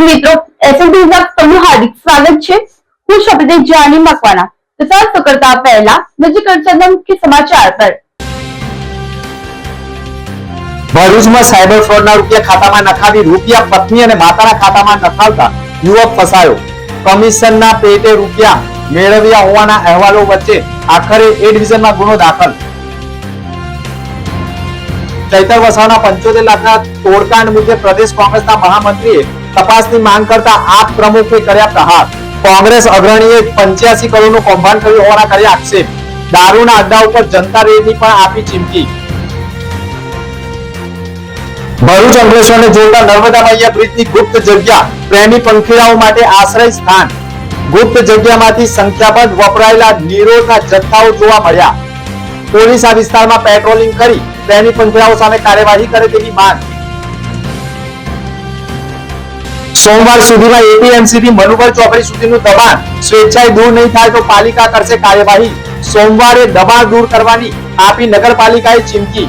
નમસ્તે મિત્રો એસએમપી વિભાગ તમારું હાર્દિક સ્વાગત છે. હું શબ્દે જાની મકવાના તો ચાલો કરતા પહેલા નજીક ચર્ચાના કે સમાચાર પર. ભરૂચમાં સાયબર ફ્રોડના રૂપિયા ખાતામાં નખાવી રૂપિયા પત્ની અને માતાના ખાતામાં નખાવતા યુવક ફસાયો. કમિશનના પેટે રૂપિયા મેળવ્યા હોવાના અહેવાલો વચ્ચે આખરે એ ડિવિઝનમાં ગુનો દાખલ. ચૈતર વસાવાના પંચોતેર લાખના તોડકાંડ મુદ્દે પ્રદેશ કોંગ્રેસના મહામંત્રીએ તપાસની માંગ કરતા આપ પ્રમુખે કર્યા પ્રહાર. કોંગ્રેસ અગ્રણીએ પંચ્યાસી કરોડનું કૌભાંડ કર્યું હોવાના કર્યા આક્ષેપ. દારૂના અડ્ડા ઉપર જનતા રેલી પણ આપી ચીમકી. ભરૂચ અંકલેશ્વરને જોડતા નર્મદા મૈયા બ્રિજની ગુપ્ત જગ્યા પ્રેમી પંખીડાઓ માટે આશ્રય સ્થાન. ગુપ્ત જગ્યામાંથી સંખ્યાબંધ વપરાયેલા નીરોના જથ્થાઓ જોવા મળ્યા. પોલીસ આ વિસ્તારમાં પેટ્રોલિંગ કરી પ્રેમી પંખીડાઓ સામે કાર્યવાહી કરે તેવી માંગ. સોમવાર સુધીમાં એપીએમસી થી મનુબર ચોકડી સુધીનું દબાણ સ્વેચ્છાએ દૂર નહીં થાય તો પાલિકા કરશે કાર્યવાહી સોમવારે દબાણ દૂર કરવાની આપી નગરપાલિકાએ ચીમકી.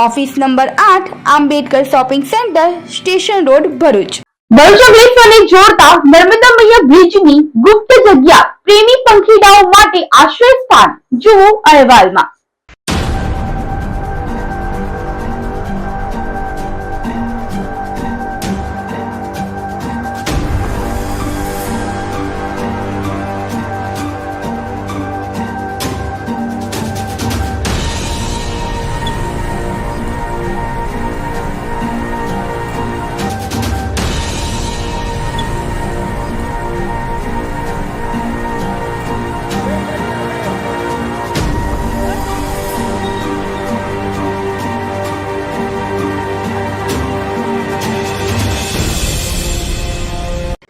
ઓફિસ નંબર આઠ, Ambedkar shopping centre, station road, Bharuch. Bharuch અંકલેશ્વરને જોડતા નર્મદા મૈયા બ્રિજની ગુપ્ત જગ્યા પ્રેમી પંખીડાઓ માટે આશ્રય સ્થાન જુઓ અહેવાલમાં.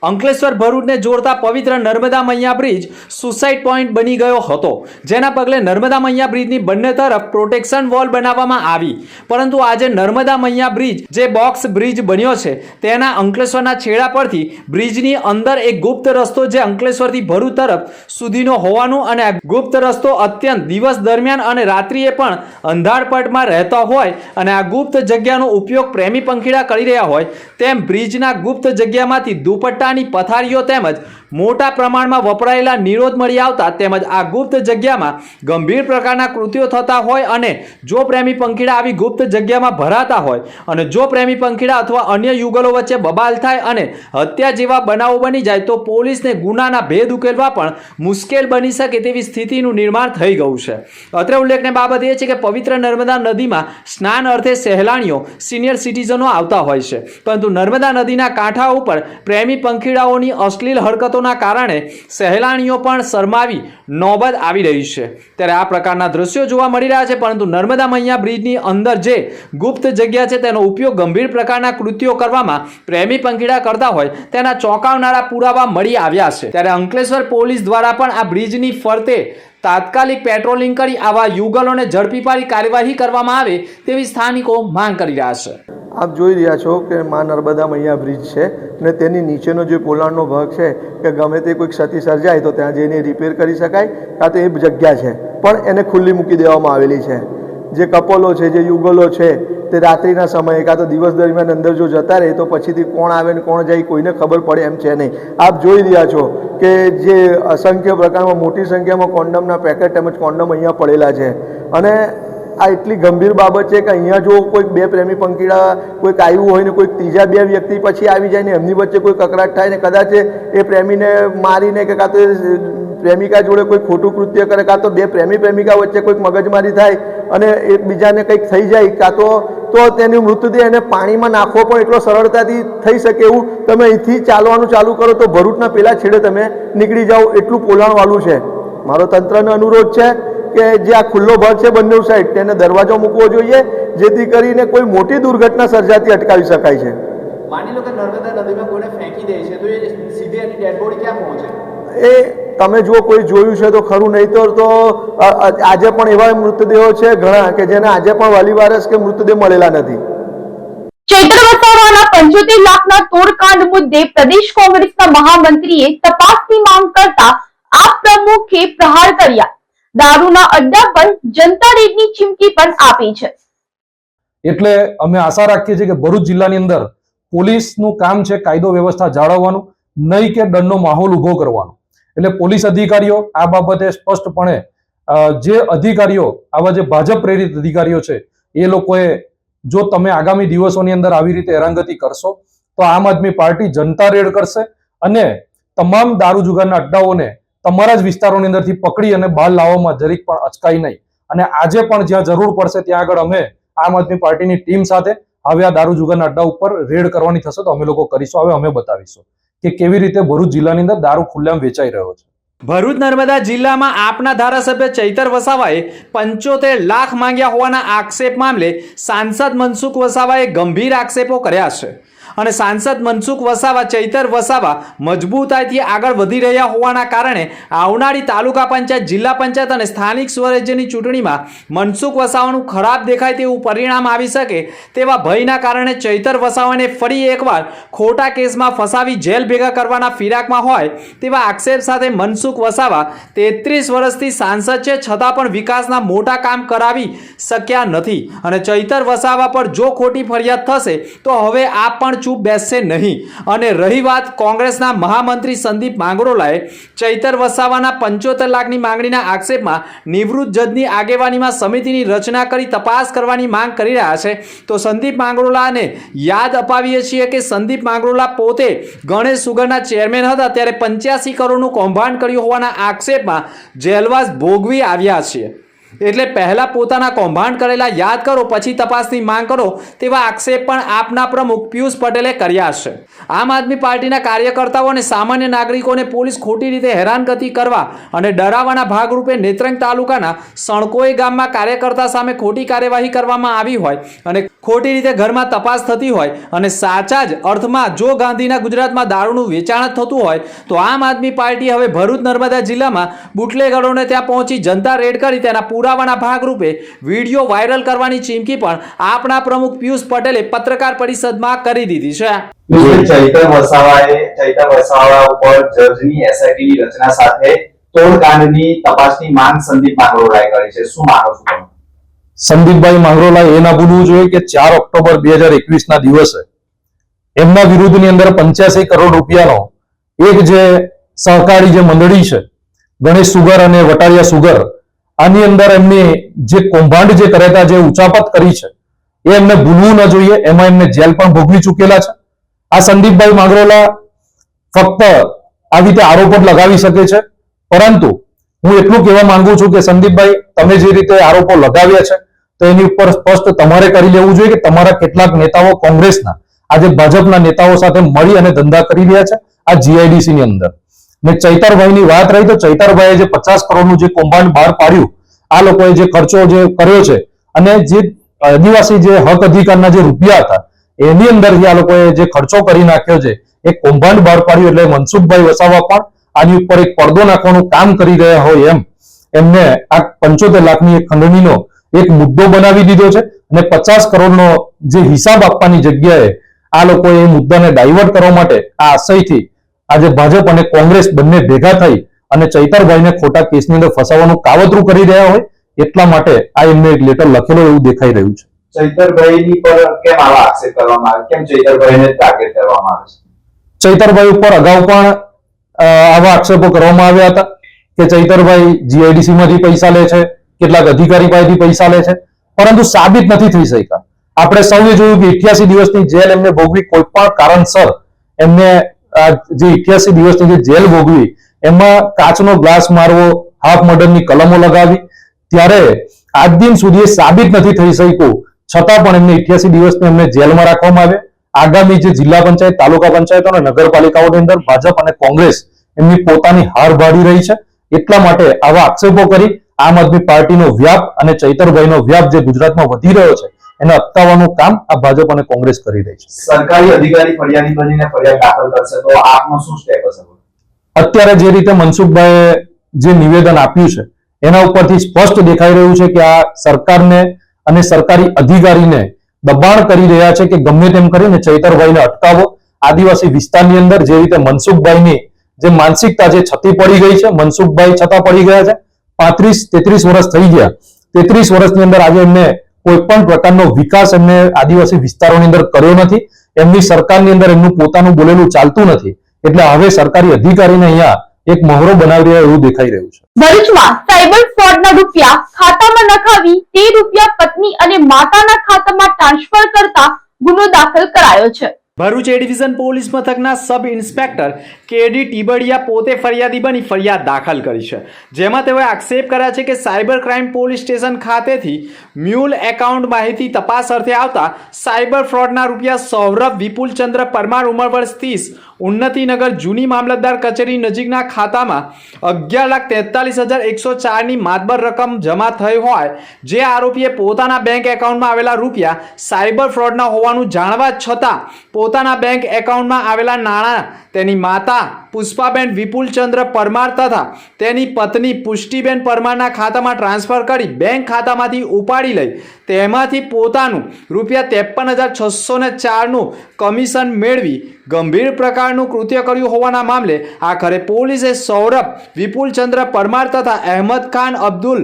અંકલેશ્વર ભરૂચને જોડતા પવિત્ર નર્મદા મૈયા બ્રિજ સુસાઇડ પોઈન્ટ બની ગયો હતો. જેના પગલે નર્મદા મૈયા બ્રિજની બંને તરફ પ્રોટેક્શન વોલ બનાવવામાં આવી. પરંતુ આજે નર્મદા મૈયા બ્રિજ જે બોક્સ બ્રિજ બન્યો છે, તેના અંકલેશ્વરના છેડા પરથી બ્રિજની અંદર એક ગુપ્ત રસ્તો જે અંકલેશ્વરથી ભરૂચ તરફ સુધીનો હોવાનું અને ગુપ્ત રસ્તો અત્યંત દિવસ દરમિયાન અને રાત્રિએ પણ અંધારપટમાં રહેતો હોય અને આ ગુપ્ત જગ્યાનો ઉપયોગ પ્રેમી પંખીડા કરી રહ્યા હોય, તેમ બ્રિજના ગુપ્ત જગ્યામાંથી દુપટ્ટાની પથારીઓ તેમજ મોટા પ્રમાણમાં વપરાયેલા નિરોધ મળી આવતા તેમજ આ ગુપ્ત જગ્યામાં ગંભીર પ્રકારના કૃત્યો થતા હોય અને જો પ્રેમી પંખીડા આવી ગુપ્ત જગ્યામાં ભરાતા હોય અને જો પ્રેમી પંખીડા અથવા અન્ય યુગલો વચ્ચે બબાલ થાય અને હત્યા જેવા બનાવો બની જાય તો પોલીસને ગુનાના ભેદ ઉકેલવા પણ મુશ્કેલ બની શકે તેવી સ્થિતિનું નિર્માણ થઈ ગયું છે. અત્રે ઉલ્લેખની બાબત એ છે કે પવિત્ર નર્મદા નદીમાં સ્નાન અર્થે સહેલાણીઓ, સિનિયર સિટીઝનો આવતા હોય છે. પરંતુ નર્મદા નદીના કાંઠા ઉપર પ્રેમી પંખીડાઓની અશ્લીલ હરકતોના કારણે સહેલાણીઓ પણ શરમાવી નોબત આવી રહી છે. ત્યારે આ પ્રકારના દ્રશ્યો જોવા મળી રહ્યા છે, પરંતુ નર્મદા મૈયા બ્રિજની અંદર જે ગુપ્ત જગ્યા છે, તેનો ઉપયોગ ગંભીર પ્રકારના કૃત્યો કરવામાં પ્રેમી પંખીડા કરતા હોય, તેના ચોંકાવનારા પુરાવા મળી આવ્યા છે. ત્યારે અંકલેશ્વર પોલીસ દ્વારા પણ આ બ્રિજની ફરતે તાત્કાલિક પેટ્રોલિંગ કરી આવા યુગલોને ઝડપી પાડી કાર્યવાહી કરવામાં આવે તેવી સ્થાનિકો માંગ કરી રહ્યા છે. આપ જોઈ રહ્યા છો કે મા નર્મદા મૈયા બ્રિજ છે અને તેની નીચેનો જે પોલાણનો ભાગ છે કે ગમે તે કોઈ ક્ષતિ સર્જાય તો ત્યાં જઈને રિપેર કરી શકાય કાં તો એ જગ્યા છે. પણ એને ખુલ્લી મૂકી દેવામાં આવેલી છે. જે કપલો છે, જે યુગલો છે તે રાત્રિના સમયે કાં તો દિવસ દરમિયાન અંદર જો જતા રહે, તો પછીથી કોણ આવે ને કોણ જાય કોઈને ખબર પડે એમ છે નહીં. આપ જોઈ રહ્યા છો કે જે અસંખ્ય પ્રકારમાં, મોટી સંખ્યામાં કોન્ડમના પેકેટ તેમજ કોન્ડમ અહીંયા પડેલા છે. અને આ એટલી ગંભીર બાબત છે કે અહીંયા જો કોઈક બે પ્રેમી પંખીડા કોઈક આવ્યું હોય ને કોઈક ત્રીજા બે વ્યક્તિ પછી આવી જાય ને એમની વચ્ચે કોઈ કકડાટ થાય ને કદાચ એ પ્રેમીને મારીને કે કાં તો પ્રેમિકા જોડે કોઈ ખોટું કૃત્ય કરે કાં તો બે પ્રેમી પ્રેમિકા વચ્ચે કોઈક મગજમારી થાય અને એકબીજાને કંઈક થઈ જાય કાં તો તો તેની મૃતદેહ એને પાણીમાં નાખવો પણ એટલો સરળતાથી થઈ શકે એવું તમે અહીંથી ચાલવાનું ચાલુ કરો તો ભરૂચના પેલા છેડે તમે નીકળી જાઓ એટલું પોલાણવાળું છે. મારો તંત્રને અનુરોધ છે કે જે આ ખુલ્લો ભાગ છે બંને સાઈડ તેને દરવાજો મૂકવો જોઈએ જેથી કરીને કોઈ મોટી દુર્ઘટના સર્જાતી અટકાવી શકાય છે. માની લો કે નર્મદા નદીમાં કોઈને ફેંકી દે છે તો એ સીધી એની ડેડ બોડી ક્યાં પહોંચે? એ તમે જો કોઈ જોયું છે તો ખરું નહીં તો આજે પણ એવા મૃતદેહો છે ઘણા કે જેને આજે પણ વાલી વારસ કે મૃતદેહ મળેલા નથી. ચૈત્ર વસાવાના પંચોતેર લાખના તોડકાંડ મુદ્દે પ્રદેશ કોંગ્રેસના મહામંત્રીએ તપાસની માંગ કરતા આપ પ્રમુખે પ્રહાર કર્યા. દારૂના અડ્ડા પર જનતા રેડની ચીમકી પણ આપી છે. એટલે અમે આશા રાખીએ છીએ કે ભરૂચ જિલ્લાની અંદર પોલીસનું કામ છે કાયદો વ્યવસ્થા જાળવવાનું નહીં કે ડરનો માહોલ ઊભો કરવાનો. એટલે પોલીસ અધિકારીઓ આ બાબતે સ્પષ્ટપણે જે અધિકારીઓ, આવા જે ભાજપ પ્રેરિત અધિકારીઓ છે, એ લોકોએ જો તમે આગામી દિવસોની અંદર આવી રીતે હેરાનગતિ કરશો, તો આમ આદમી પાર્ટી જનતા રેડ કરશે અને તમામ દારૂ જુગારના અડ્ડાઓને તમારા જ વિસ્તારોની અંદરથી પકડી અને બહાર લાવવામાં જરીક પણ અચકાય નહીં. અને આજે પણ જ્યાં જરૂર પડશે ત્યાં આગળ અમે આમ આદમી પાર્ટીની ટીમ સાથે હવે આ દારૂ જુગારના અડ્ડા ઉપર રેડ કરવાની થશે તો અમે લોકો કરીશું. હવે અમે બતાવીશું. કે કેવી રીતે ભરૂચ જિલ્લાની અંદર દારૂ ખુલ્લામ વેચાઈ રહ્યો છે? ભરૂચ નર્મદા જિલ્લામાં આપના ધારાસભ્ય ચૈતર વસાવાએ પંચોતેર લાખ માંગ્યા હોવાના આક્ષેપ મામલે સાંસદ મનસુખ વસાવાએ ગંભીર આક્ષેપો કર્યા છે. અને સાંસદ મનસુખ વસાવા, ચૈતર વસાવા મજબૂતાઈથી આગળ વધી રહ્યા હોવાના કારણે આવનારી તાલુકા પંચાયત, જિલ્લા પંચાયત અને સ્થાનિક સ્વરાજ્યની ચૂંટણીમાં મનસુખ વસાવાનું ખરાબ દેખાય તેવું પરિણામ આવી શકે તેવા ભયના કારણે ચૈતર વસાવાને ફરી એકવાર ખોટા કેસમાં ફસાવી જેલ ભેગા કરવાના ફિરાકમાં હોય તેવા આક્ષેપ સાથે મનસુખ વસાવા તેત્રીસ વર્ષથી સાંસદ છે, છતાં પણ વિકાસના મોટા કામ કરાવી શક્યા નથી. અને ચૈતર વસાવા પર જો ખોટી ફરિયાદ થશે, તો હવે આ પણ ચૂપ બેસશે નહીં. અને રહી વાત કોંગ્રેસના મહામંત્રી સંદીપ માંગરોલાએ, ચૈતર વસાવાના પંચોતેર લાખની માંગણીના આક્ષેપમાં નિવૃત્ત જજની આગેવાનીમાં સમિતિની રચના કરી તપાસ કરવાની માંગ કરી રહ્યા છે. તો સંદીપ માંગરોલાને યાદ અપાવીએ છીએ કે સંદીપ માંગરોલા પોતે ગણેશ સુગરના ચેરમેન હતા. ત્યારે પંચ્યાસી કરોડનું કૌભાંડ કર્યું હોવાના આક્ષેપમાં જેલવાસ ભોગવી આવ્યા છે એટલે પહેલાં પોતાના કૌભાંડ કરેલા યાદ કરો, પછી તપાસની માંગ કરો તેવા આક્ષેપ પણ આપના પ્રમુખ પિયુષ પટેલે કર્યા છે. આમ આદમી પાર્ટીના કાર્યકર્તાઓ અને સામાન્ય નાગરિકોને પોલીસ ખોટી રીતે હેરાનગતિ કરવા અને ડરાવવાના ભાગરૂપે નેત્રંગ તાલુકાના સણકોઈ ગામમાં કાર્યકર્તા સામે ખોટી કાર્યવાહી કરવામાં આવી હોય અને ખોટી રીતે ઘરમાં તપાસ થતી હોય અને સાચા જ અર્થમાં જો ગાંધીના ગુજરાતમાં દારૂનું વેચાણ જ થતું હોય, તો આમ આદમી પાર્ટી હવે ભરૂચ નર્મદા જિલ્લામાં બુટલેગરોને ત્યાં પહોંચી જનતા રેડ કરી તેના પુરાવાના ભાગરૂપે વીડિયો વાયરલ કરવાની ચીમકી પણ આપણા પ્રમુખ પિયુષ પટેલે પત્રકાર પરિષદમાં કરી દીધી છે. ચૈતર વસાવાએ ચૈતર વસાવા ઉપર જજની એસઆઈટીની રચના સાથે તોડકાંડની તપાસની માંગ સંદીપ માંગરોળાએ કરી છે. શું માનો છો તમે? સંદીપભાઈ માંગરોલા એ ના ભૂલવું જોઈએ કે ચાર ઓક્ટોબર બે હજાર એકવીસ ના દિવસે એમના વિરુદ્ધની અંદર પંચ્યાસી કરોડ રૂપિયાનો એક જે સહકારી જે મંડળી છે ગણેશ સુગર અને વટારિયા સુગર આની અંદર એમની જે કૌભાંડ જે કર્યા હતા જે ઉચાપત કરી છે, એ એમને ભૂલવું ન જોઈએ. એમાં એમને જેલ પણ ભોગવી ચૂકેલા છે. આ સંદીપભાઈ માંગરોલા ફક્ત આવી રીતે આરોપો જ લગાવી શકે છે. પરંતુ હું એટલું કહેવા માંગુ છું કે સંદીપભાઈ, તમે જે રીતે આરોપો લગાવ્યા છે, તો એની ઉપર સ્પષ્ટ તમારે કરી લેવું જોઈએ કે તમારા કેટલાક નેતાઓ કોંગ્રેસના, આજે ભાજપના નેતાઓ સાથે મળી અને ધંધા કરી રહ્યા છે, આ જીઆઈડીસી ની અંદર. ને ચૈતરભાઈની વાત રહી તો ચૈતરભાઈએ જે પચાસ કરોડનું જે કૌભાંડ બહાર પાડ્યું, આ લોકોએ જે ખર્ચો જે કર્યો છે અને જે આદિવાસી જે હક અધિકારના જે રૂપિયા હતા, એની અંદર આ લોકોએ જે ખર્ચો કરી નાખ્યો છે, એ કૌભાંડ બહાર પાડ્યું એટલે મનસુખભાઈ વસાવા પણ આની ઉપર એક પડદો નાખવાનું કામ કરી રહ્યા હોય એમ. એમને આ પંચોતેર લાખની એક ખંડણીનો એક મુદ્દો બનાવી દીધો છે અને પચાસ કરોડનો જે હિસાબ આપવાની જગ્યાએ આ લોકોએ એ મુદ્દાને ડાયવર્ટ કરવા માટે આ આશયથી આજે ભાજપ અને કોંગ્રેસ બંને ભેગા થઈ અને ચૈતરભાઈને ખોટા કેસની અંદર ફસાવવાનું કાવતરું કરી રહ્યા હોય એટલા માટે આ એમને એક લેટર લખેલો એવું દેખાઈ રહ્યું છે. ચૈતરભાઈની પર કેમ આવા આક્ષેપ કરવામાં આવે? કેમ ચૈતરભાઈને ટાર્ગેટ કરવામાં આવે છે? ચૈતરભાઈ ઉપર અગાઉ પણ આવા આક્ષેપો કરવામાં આવ્યા હતા કે ચૈતરભાઈ જીઆઈડીસી માંથી પૈસા લે છે કેટલાક અધિકારી પાસેથી પૈસા લે છે પરંતુ સાબિત નથી થઈ શક્યા. આપણે સૌએ જોયું કે ઇઠ્યાસી દિવસની જેલ એમને ભોગવી કોઈ પણ કારણસર એમને જે ઇઠ્યાસી દિવસની જે જેલ ભોગવી, એમાં કાચનો ગ્લાસ મારવો, હાફ મર્ડરની કલમો લગાવી, ત્યારે આજ દિન સુધી એ સાબિત નથી થઈ શક્યું. છતાં પણ એમને ઇઠ્યાસી દિવસને એમને જેલમાં રાખવામાં આવ્યા. આગામી જે જિલ્લા પંચાયત, તાલુકા પંચાયતો અને નગરપાલિકાઓની અંદર ભાજપ અને કોંગ્રેસ એમની પોતાની હાર ભાડી રહી છે. એટલા માટે આવા આક્ષેપો કરી આમ આદમી પાર્ટીનો વ્યાપ અને ચૈતરભાઈનો વ્યાપ જે ગુજરાતમાં વધી રહ્યો છે એને અટકાવવાનું કામ આ ભાજપ અને કોંગ્રેસ કરી રહી છે. સરકારી અધિકારી ફરિયાદી બનીને ફરિયાદ દાખલ કરશે તો આપનો શું સ્ટેપ હશે? અત્યારે જે રીતે મનસુખભાઈએ જે નિવેદન આપ્યું છે એના ઉપરથી સ્પષ્ટ દેખાઈ રહ્યું છે કે આ સરકારને અને સરકારી અધિકારીને દબાણ કરી રહ્યા છે કે ગમે તેમ કરીને ચૈતરભાઈને અટકાવો. આદિવાસી વિસ્તારની અંદર જે રીતે મનસુખભાઈની જે માનસિકતા જે છતી પડી ગઈ છે મનસુખભાઈ છતાં પડી ગયા છે. પાંત્રીસ તેત્રીસ વર્ષ થઈ ગયા. તેત્રીસ વર્ષની અંદર આજે એમને કોઈ પણ પ્રકારનો વિકાસ એમને આદિવાસી વિસ્તારોની અંદર કર્યો નથી, એમની સરકારની અંદર એમનું પોતાનું બોલેલું ચાલતું નથી, એટલે હવે સરકારી અધિકારીને અહીંયા એક મહોરો બનાવી રહ્યા એવું દેખાઈ રહ્યું છે. ભરૂચમાં સાયબર ફ્રોડના રૂપિયા ખાતામાં નખાવી તે રૂપિયા પત્ની અને માતાના ખાતામાં ટ્રાન્સફર કરતા ગુનો દાખલ કરાયો છે. ભરૂચ એ ડિવિઝન પોલીસ મથકના સબ ઇન્સ્પેક્ટર કેડી ટીબડિયા પોતે ફરિયાદી બની ફરિયાદ દાખલ કરી છે. જેમાં તેઓએ આક્ષેપ કર્યા છે કે સાયબર ક્રાઇમ પોલીસ સ્ટેશન ખાતેથી મ્યુલ એકાઉન્ટ માહિતી તપાસ અર્થે આવતા સાયબર ફ્રોડના રૂપિયા સૌરભ વિપુલચંદ્ર પરમાર ઉંમર વર્ષ ત્રીસ ઉન્નતિનગર જૂની મામલતદાર કચેરી નજીકના ખાતામાં અગિયાર લાખ તેતાલીસ હજાર એકસો ચારની માતબર રકમ જમા થઈ હોય, જે આરોપીએ પોતાના બેંક એકાઉન્ટમાં આવેલા રૂપિયા સાયબર ફ્રોડના હોવાનું જાણવા છતાં પોતાના બેંક એકાઉન્ટમાં આવેલા નાણાં તેની માતા પુષ્પાબેન વિપુલચંદ્ર પરમાર તથા તેની પત્ની પુષ્ટિબેન પરમારના ખાતામાં ટ્રાન્સફર કરી બેંક ખાતામાંથી ઉપાડી લઈ. તેમાંથી પોતાનું રૂપિયા ત્રેપન હજાર છસો ને ચારનું કમિશન મેળવી ગંભીર પ્રકારનું કૃત્ય કર્યું હોવાના મામલે આખરે પોલીસે સૌરભ, વિપુલચંદ્ર પરમાર તથા અહેમદ ખાન અબ્દુલ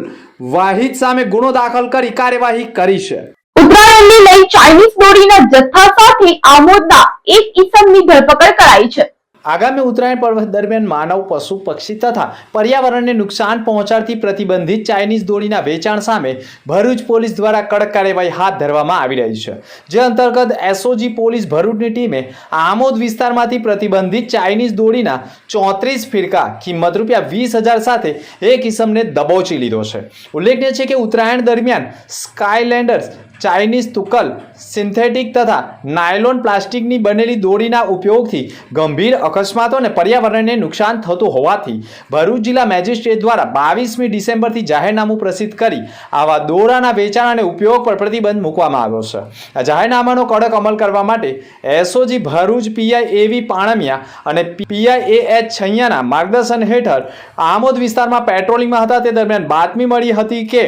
વાહિદ સામે ગુનો દાખલ કરી કાર્યવાહી કરી છે. ઉત્તરાયણને લઈ ચાઇનીઝ દોરીના જથ્થા સાથે આમોદના એક ઇસમની ધરપકડ કરાઈ છે. આગામી ઉત્તરાયણ પર્વ દરમિયાન માનવ, પશુ, પક્ષી તથા પર્યાવરણને નુકસાન પહોંચાડતી પ્રતિબંધિત ચાઇનીઝ દોરીના વેચાણ સામે ભરૂચ પોલીસ દ્વારા કડક કાર્યવાહી હાથ ધરવામાં આવી રહી છે. જે અંતર્ગત એસઓજી પોલીસ ભરૂચની ટીમે આમોદ વિસ્તારમાંથી પ્રતિબંધિત ચાઇનીઝ દોરીના ચોત્રીસ ફિરકા, કિંમત રૂપિયા વીસ હજાર સાથે એક ઇસમને દબોચી લીધો છે. ઉલ્લેખનીય છે કે ઉત્તરાયણ દરમિયાન સ્કાયલેન્ડર્સ ચાઇનીઝ તુકલ સિન્થેટિક તથા નાયલોન પ્લાસ્ટિકની બનેલી દોરીના ઉપયોગથી ગંભીર અકસ્માતો અને પર્યાવરણને નુકસાન થતું હોવાથી ભરૂચ જિલ્લા મેજિસ્ટ્રેટ દ્વારા બાવીસમી ડિસેમ્બરથી જાહેરનામું પ્રસિદ્ધ કરી આવા દોરાના વેચાણ અને ઉપયોગ પર પ્રતિબંધ મૂકવામાં આવ્યો છે. આ જાહેરનામાનો કડક અમલ કરવા માટે એસઓજી ભરૂચ, પીઆઈ એવી પાણમિયા અને પીઆઈ એ એચ છૈયાના માર્ગદર્શન હેઠળ આમોદ વિસ્તારમાં પેટ્રોલિંગમાં હતા. તે દરમિયાન બાતમી મળી હતી કે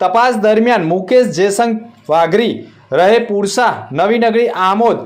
તપાસ દરમિયાન મુકેશ જયસંગ વાઘરી, રહે પુરસા નવીનગરી આમોદ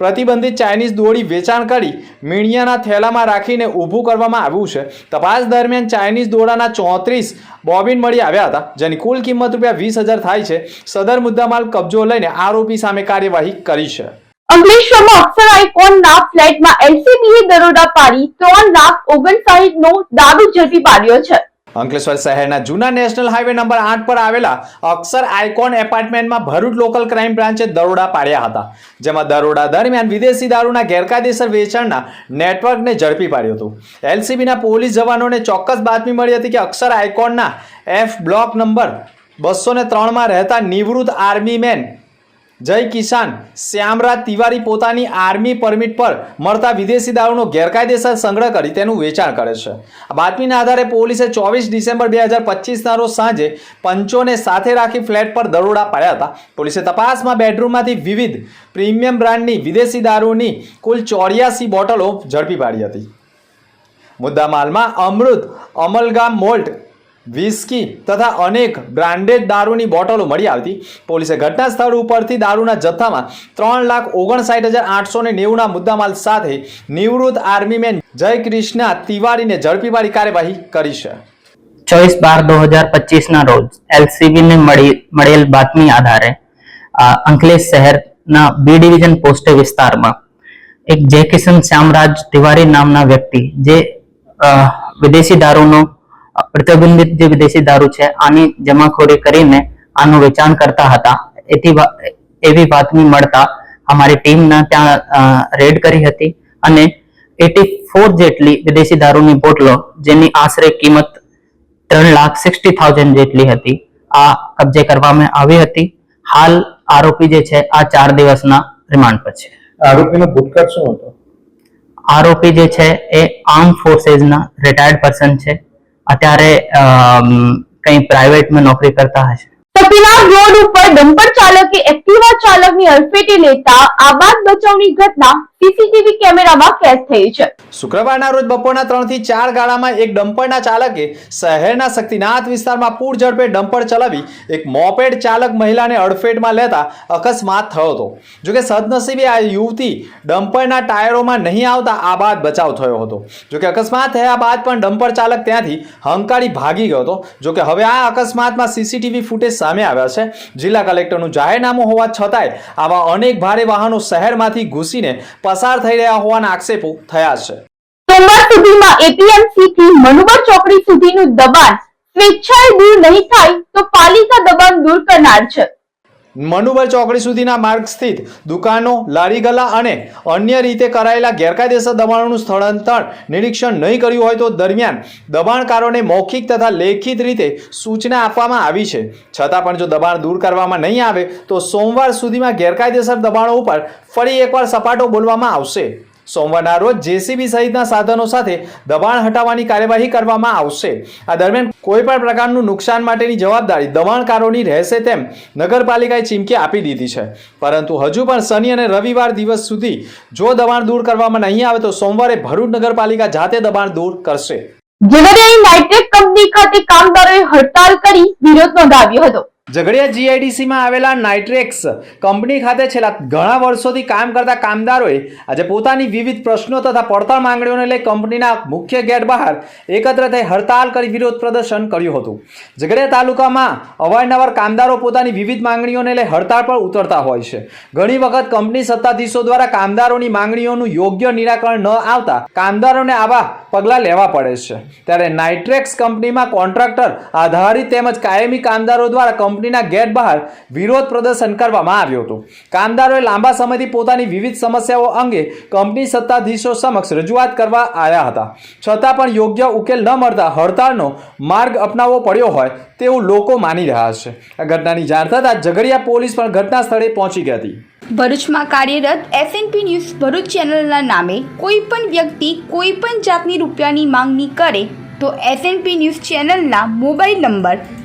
પ્રતિબંધિત ચાઇનીઝ દોડી વેચાણ કરી મીણિયાના થેલામાં રાખીને ઊભું કરવામાં આવ્યું છે. તપાસ દરમિયાન ચાઇનીઝ દોડાના ચોત્રીસ બોબિન મળી આવ્યા હતા, જેની કુલ કિંમત રૂપિયા વીસ હજાર થાય છે. સદર મુદ્દામાલ કબજો લઈને આરોપી સામે કાર્યવાહી કરી છે. અંકલેશ્વરમાં અક્ષર આઇકોનના ફ્લેટમાં એલસીબીએ દરોડા પાડી, ત્રણ લાખ ઓગણસાઠ નો દારૂ ઝડપી પાડ્યો છે. અંકલેશ્વર શહેરના જૂના નેશનલ હાઈવે નંબર આઠ પર આવેલા અક્ષર આઇકોન એપાર્ટમેન્ટમાં ભરૂચ લોકલ ક્રાઇમ બ્રાન્ચે દરોડા પાડ્યા હતા. જેમાં દરોડા દરમિયાન વિદેશી દારૂના ગેરકાયદેસર વેચાણના નેટવર્કને ઝડપી પાડ્યું હતું. એલસીબીના પોલીસ જવાનોને ચોક્કસ બાતમી મળી હતી કે અક્ષર આઇકોનના એફ બ્લોક નંબર બસો ને ત્રણમાં રહેતા નિવૃત્ત આર્મી મેન જય કિસાન. શ્યામરાજ તિવારી પોતાની આર્મી પરમિટ પર મળતા વિદેશી દારૂનો ગેરકાયદેસર સંગ્રહ કરી તેનું વેચાણ કરે છે. આ બાતમીના આધારે પોલીસે ચોવીસ ડિસેમ્બર બે હજાર પચીસના રોજ સાંજે પંચોને સાથે રાખી ફ્લેટ પર દરોડા પાડ્યા હતા. પોલીસે તપાસમાં બેડરૂમમાંથી વિવિધ પ્રીમિયમ બ્રાન્ડની વિદેશી દારૂની કુલ ચોર્યાસી બોટલો ઝડપી પાડી હતી. મુદ્દામાલમાં અમૃત અમલગામ મોલ્ટ વિસ્કી તથા અનેક બ્રાન્ડેડ દારૂની બોટલો મળી આવતી. પોલીસે ઘટના સ્થળ ઉપરથી દારૂના જથ્થામાં ત્રણ લાખ ઓગણસાઠ હજાર આઠસો ને નેવુંના મુદ્દામાલ સાથે નિવૃત્ત આર્મીમેન જય કૃષ્ણા તિવારીને ઝડપી પાડી કાર્યવાહી કરી છે. ચોવીસ બાર દો હજાર પચીસ ના રોજ એલસીબી ને મળી, મળેલ બાતમી આધારે અંકલેશ શહેરના બી ડિવિઝન પોસ્ટ વિસ્તારમાં એક જયકિશન શ્યામરાજ તિવારી નામના વ્યક્તિ જે વિદેશી દારૂનો પ્રતિબંધિત જે વિદેશી દારૂ છે આની જમાખોરી કરીને આનું વેચાણ કરતા હતા. એથી એવી બાતમી મળતા અમારી ટીમના ત્યાં રેડ કરી હતી અને એટી ફોર જેટલી વિદેશી દારૂની બોટલો જેની આશરે કિંમત ત્રણ લાખ સિક્સટી થાઉઝન્ડ જેટલી હતી આ કબજે કરવામાં આવી હતી. હાલ આરોપી જે છે આ ચાર દિવસના રિમાન્ડ પર છે. આરોપીનો ભૂતકાળ શું હતો? આરોપી જે છે એ આર્મ ફોર્સેસના રિટાયર્ડ પર્સન છે. અત્યારે અમ, પ્રાઇવેટ પ્રાઇવેટમાં નોકરી કરતા હશે. સતીનાથ રોડ ઉપર ડમ્પર ચાલકે એક્ટિવા ચાલકની અડફેટે લેતા આબાદ બચાવની ઘટના સીસીટીવી કેમેરામાં કેદ થઈ છે. શુક્રવારના રોજ બપોરના ત્રણથી ચાર ગાળામાં એક ડમ્પરના ચાલકે શહેરના શક્તિનાથ વિસ્તારમાં પૂર ઝડપે ડમ્પર ચલાવી એક મોપેડ ચાલક મહિલાને અડફેટમાં લેતા અકસ્માત થયો હતો. જોકે સદનસીબે આ યુવતી ડમ્પરના ટાયરોમાં નહીં આવતા આ બાદ બચાવ થયો હતો. જોકે અકસ્માત થયા બાદ પણ ડમ્પર ચાલક ત્યાંથી હંકારી ભાગી ગયો હતો. જોકે હવે આ અકસ્માતમાં સીસીટીવી ફૂટેજ સામે આવ્યા છે. જિલ્લા કલેક્ટરનું જાહેરનામું હોવા છતાંય આવા અનેક ભારે વાહનો શહેરમાંથી ઘૂસીને પસાર થઈ રહ્યા હોવાના આક્ષેપો થયા છે. સોમવાર સુધીમાં એપીએમસી થી મનુબર ચોકડી સુધીનું દબાણ સ્વેચ્છાએ દૂર નહીં થાય તો પાલિકા દબાણ દૂર કરનાર છે. મનુબર ચોકડી સુધીના માર્ગ સ્થિત દુકાનો લારી ગલા અને અન્ય રીતે કરાયેલા ગેરકાયદેસર દબાણોનું સ્થળાંતર નિરીક્ષણ નહીં કર્યું હોય તો દરમિયાન દબાણકારોને મૌખિક તથા લેખિત રીતે સૂચના આપવામાં આવી છે. છતાં પણ જો દબાણ દૂર કરવામાં નહીં આવે તો સોમવાર સુધીમાં ગેરકાયદેસર દબાણો ઉપર ફરી એકવાર સપાટો બોલવામાં આવશે. સોમવારના રોજ જેસીબી સહિતના સાધનો સાથે દબાણ હટાવવાની કાર્યવાહી કરવામાં આવશે. આ દરમિયાન કોઈ પણ પ્રકારનું નુકસાન માટેની જવાબદારી દબાણકારોની રહેશે તેમ નગરપાલિકાએ ચીમકી આપી દીધી છે. પરંતુ હજુ પણ શનિ અને રવિવાર દિવસ સુધી જો દબાણ દૂર કરવામાં નહીં આવે તો સોમવારે ભરૂચ નગરપાલિકા જાતે દબાણ દૂર કરશે. ઝઘડિયાની નાઇટ્રેટ કંપની ખાતે કામદારોએ હડતાલ કરી વિરોધ નોંધાવ્યો હતો. ઝઘડિયા જીઆઈડીસીમાં આવેલા નાઇટ્રેક્સ કંપની ખાતે છેલ્લા ઘણા વર્ષોથી કામ કરતા કામદારોએ આજે પોતાની વિવિધ પ્રશ્નો તથા પડતર માંગણીઓને લઈ કંપનીના મુખ્ય ગેટ બહાર એકત્ર થઈ હડતાલ કરી વિરોધ પ્રદર્શન કર્યું હતું. ઝઘડિયા તાલુકામાં અવારનવાર કામદારો પોતાની વિવિધ માંગણીઓને લઈ હડતાળ પર ઉતરતા હોય છે. ઘણી વખત કંપની સત્તાધીશો દ્વારા કામદારોની માંગણીઓનું યોગ્ય નિરાકરણ ન આવતા કામદારોને આવા પગલાં લેવા પડે છે. ત્યારે નાઇટ્રેક્સ કંપનીમાં કોન્ટ્રાક્ટર આધારિત તેમજ કાયમી કામદારો દ્વારા કંપનીના ગેટ બહાર વિરોધ પ્રદર્શન કરવામાં આવ્યું હતું. કામદારોએ લાંબા સમયથી પોતાની વિવિધ સમસ્યાઓ અંગે કંપની સત્તાધીશો સમક્ષ રજૂઆત કરવા આવ્યા હતા. છતાં પણ યોગ્ય ઉકેલ ન મળતા હડતાળનો માર્ગ અપનાવવો પડ્યો હોય તેવું લોકો માની રહ્યા છે. આ ઘટનાની જાણ થતાં ઝઘડિયા પોલીસ પણ ઘટના સ્થળે પહોંચી ગઈ હતી. ભરૂચમાં કાર્યરત એસએનપી ન્યૂઝ ભરૂચ ચેનલના નામે કોઈ પણ વ્યક્તિ કોઈ પણ જાતની રૂપિયાની માંગણી કરે તો એસએનપી ન્યૂઝ ચેનલના મોબાઈલ નંબર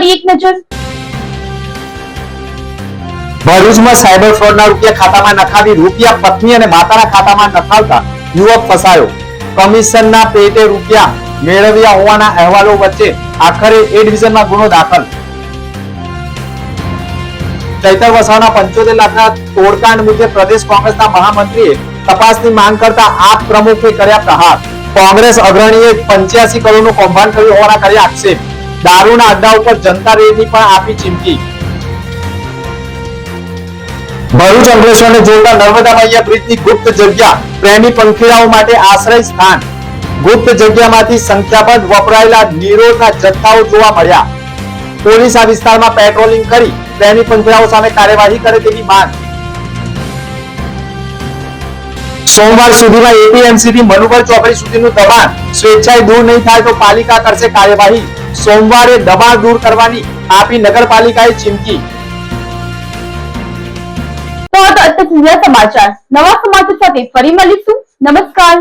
ફરી એક નજર. ભરૂચમાં સાયબર ફ્રોડના રૂપિયા ખાતામાં નખાવી રૂપિયા પત્ની અને માતાના ખાતામાં નખાવતા યુવક ફસાયો. કમિશનના પેટે રૂપિયા મેળવ્યા હોવાના અહેવાલો વચ્ચે આખરે એ ડિવિઝનમાં ગુનો દાખલ. ચૈતર વસાવાના પંચોતેર લાખના તોડકાંડ મુદ્દે પ્રદેશ કોંગ્રેસના મહામંત્રીએ તપાસની માંગ કરતા આપ પ્રમુખે કર્યા પ્રહાર. કોંગ્રેસ અગ્રણીએ પંચ્યાસી કરોડનું કૌભાંડ કર્યું હોવાના કર્યા આક્ષેપ. દારૂના અડ્ડા ઉપર જનતા રેલી પણ આપી ચીમકી. ભરૂચ અંકલેશ્વરને જોડતા નર્મદા મૈયા બ્રિજની ગુપ્ત જગ્યા, પ્રેમી પંખીડાઓ માટે આશ્રય સ્થાન. ગુપ્ત જગ્યામાંથી સંખ્યાબંધ વપરાયેલા નિરોધના જથ્થાઓ જોવા મળ્યા. પોલીસ આ વિસ્તારમાં પેટ્રોલિંગ કરી, પ્રેમી પંખીડાઓ સામે કાર્યવાહી કરે તેવી માંગ. સોમવાર સુધીમાં એપીએમસી થી મનુબર ચોકડી સુધીનું દબાણ સ્વેચ્છાએ દૂર નહીં થાય તો પાલિકા કરશે કાર્યવાહી. સોમવારે દબાણ દૂર કરવાની આપી નગરપાલિકાએ ચીમકી. તો અત્યાર સમાચાર. નવા સમાચાર સાથે ફરી મળીશું. નમસ્કાર.